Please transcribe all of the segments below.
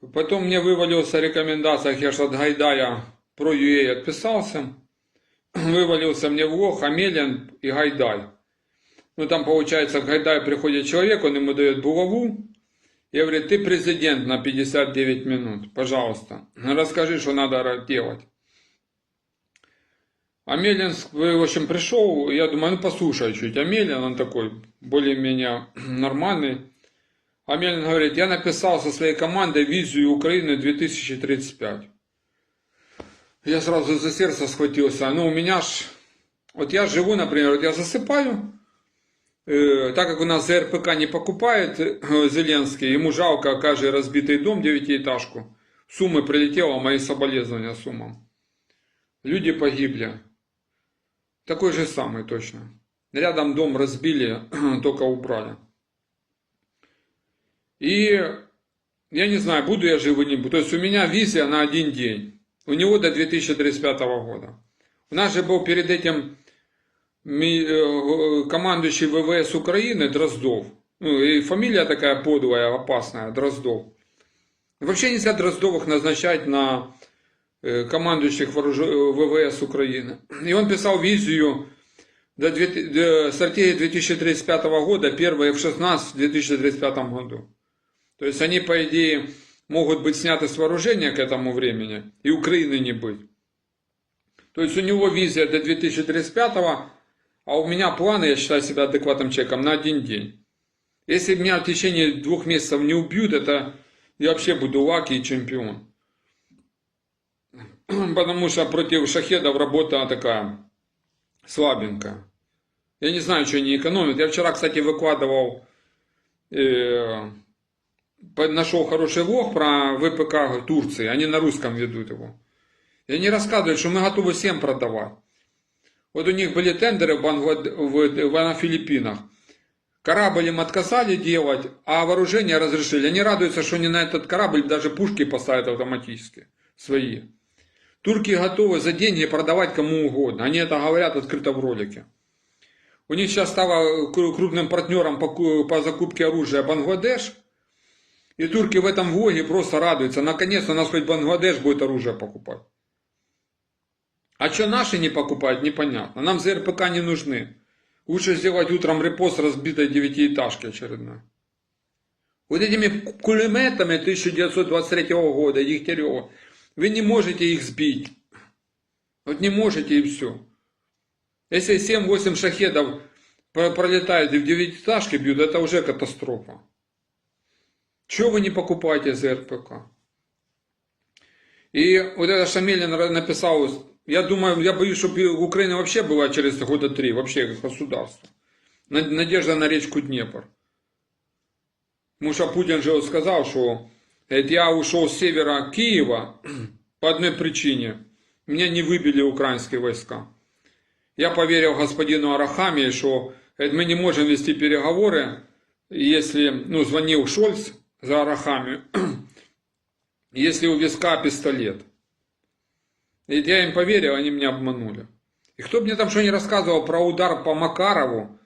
Потом мне вывалился в рекомендациях, я Гайдая про UA отписался. Вывалился мне в лох Амелин и Гайдай. Ну там получается к Гайдаю приходит человек, он ему дает булаву. И говорит, ты президент на 59 минут, пожалуйста, расскажи, что надо делать. Амелин, в общем, пришел, я думаю, ну послушай чуть. Амелин, он такой более-менее нормальный. Амелин говорит, я написал со своей командой визию Украины 2035. Я сразу за сердце схватился. Ну, у меня ж... Вот я живу, например, вот я засыпаю, э, так как у нас ЗРПК не покупает э, Зеленский, ему жалко каждый разбитый дом, девятиэтажку. Суммы прилетело, мои соболезнования суммам. Люди погибли. Такой же самый точно. Рядом дом разбили, только убрали. И я не знаю, буду я жив или не буду. То есть у меня визия на один день. У него до 2035 года. У нас же был перед этим э, командующий ВВС Украины Дроздов. Ну, и фамилия такая подлая, опасная, Дроздов. Вообще нельзя Дроздовых назначать на э, командующих ВВС Украины. И он писал визию до, стратегии 2035 года, первая F-16 в 2035 году. То есть они, по идее, могут быть сняты с вооружения к этому времени, и Украины не быть. То есть у него визия до 2035, а у меня планы, я считаю себя адекватным человеком, на один день. Если меня в течение двух месяцев не убьют, это я вообще буду лаки и чемпион. Потому что против шахедов работа такая слабенькая. Я не знаю, что они экономят. Я вчера, кстати, выкладывал э, нашел хороший влог про ВПК Турции, они на русском ведут его. И они рассказывают, что мы готовы всем продавать. Вот у них были тендеры в, Банглад... в... В... на Филиппинах. Корабль им отказали делать, а вооружение разрешили. Они радуются, что они на этот корабль даже пушки поставят автоматически, свои. Турки готовы за деньги продавать кому угодно. Они это говорят открыто в ролике. У них сейчас стало крупным партнером по, по закупке оружия Бангладеш. И турки в этом влоге просто радуются. Наконец-то нас хоть Бангладеш будет оружие покупать. А что наши не покупают, непонятно. Нам ЗРПК не нужны. Лучше сделать утром репост разбитой девятиэтажки очередной. Вот этими кулеметами 1923 года, Дегтярева, вы не можете их сбить. Вот не можете и все. Если 7-8 шахедов пролетают и в девятиэтажке бьют, это уже катастрофа. Чего вы не покупаете за РПК? И вот это Шамелин написал, я думаю, я боюсь, чтобы Украина вообще была через года три, вообще государство. Надежда на речку Днепр. Потому что Путин же сказал, что это я ушел с севера Киева по одной причине. Меня не выбили украинские войска. Я поверил господину Арахаме, что мы не можем вести переговоры, если, ну, звонил Шольц, за Арахами, если у виска пистолет. И я им поверил, они меня обманули. И кто мне там что не рассказывал про удар по Макарову,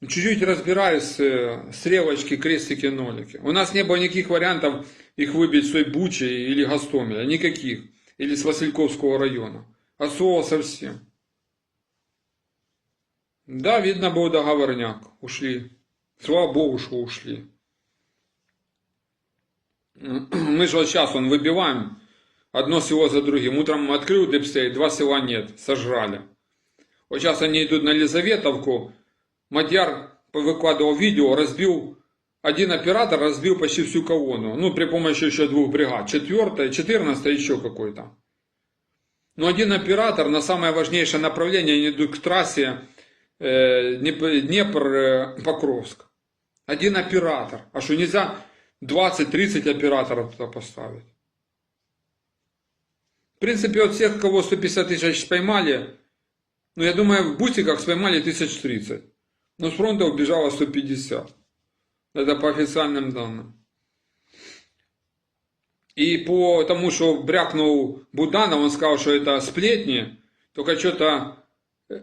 чуть-чуть разбираюсь, э, стрелочки, крестики, нолики. У нас не было никаких вариантов их выбить с той Бучи или Гастомеля, никаких. Или с Васильковского района. От слова совсем. Да, видно был договорняк. Ушли. Слава Богу, что ушли. Мы же вот сейчас он выбиваем одно село за другим. Утром открыл депстей, два села нет, сожрали. Вот сейчас они идут на Лизаветовку. Мадьяр выкладывал видео, разбил, один оператор разбил почти всю колонну. Ну, при помощи еще двух бригад. Четвертая, четырнадцатая, еще какой-то. Но один оператор на самое важнейшее направление, они идут к трассе э, Днепр-Покровск. Э, один оператор. А что нельзя 20-30 операторов туда поставить. В принципе, от всех, кого 150 тысяч поймали, ну, я думаю, в бусиках споймали 1030. Но с фронта убежало 150. Это по официальным данным. И по тому, что брякнул Буданов, он сказал, что это сплетни, только что-то э,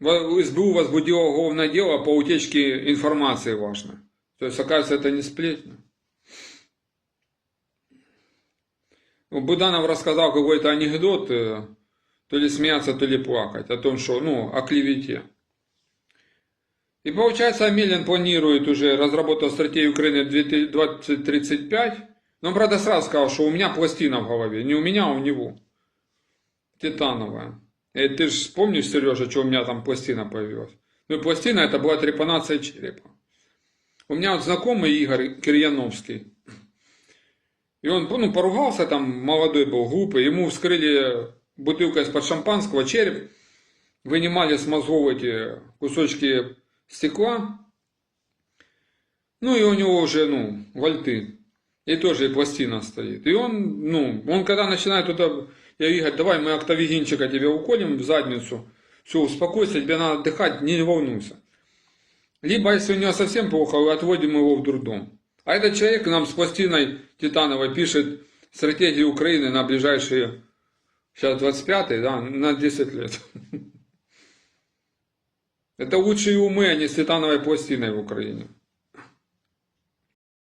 СБУ возбудило уголовное дело по утечке информации важной. То есть, оказывается, это не сплетня. Буданов рассказал какой-то анекдот, э, то ли смеяться, то ли плакать, о том, что, ну, о клевете. И получается, Амелин планирует уже разработать стратегию Украины 2035. Но он, правда, сразу сказал, что у меня пластина в голове. Не у меня, а у него. Титановая. И ты же помнишь, Сережа, что у меня там пластина появилась? Ну, пластина это была трепанация черепа. У меня вот знакомый Игорь Кирьяновский. И он, ну, поругался там, молодой был, глупый. Ему вскрыли бутылкой из-под шампанского череп. Вынимали с мозгов эти кусочки стекла. Ну, и у него уже, ну, вольты. И тоже и пластина стоит. И он, ну, он когда начинает туда, я Игорь, давай мы октавигинчика тебе уколем в задницу. Все, успокойся, тебе надо отдыхать, не волнуйся. Либо, если у него совсем плохо, отводим его в дурдом. А этот человек нам с пластиной титановой пишет стратегию Украины на ближайшие, сейчас 25 да, на 10 лет. Это лучшие умы, а не с титановой пластиной в Украине.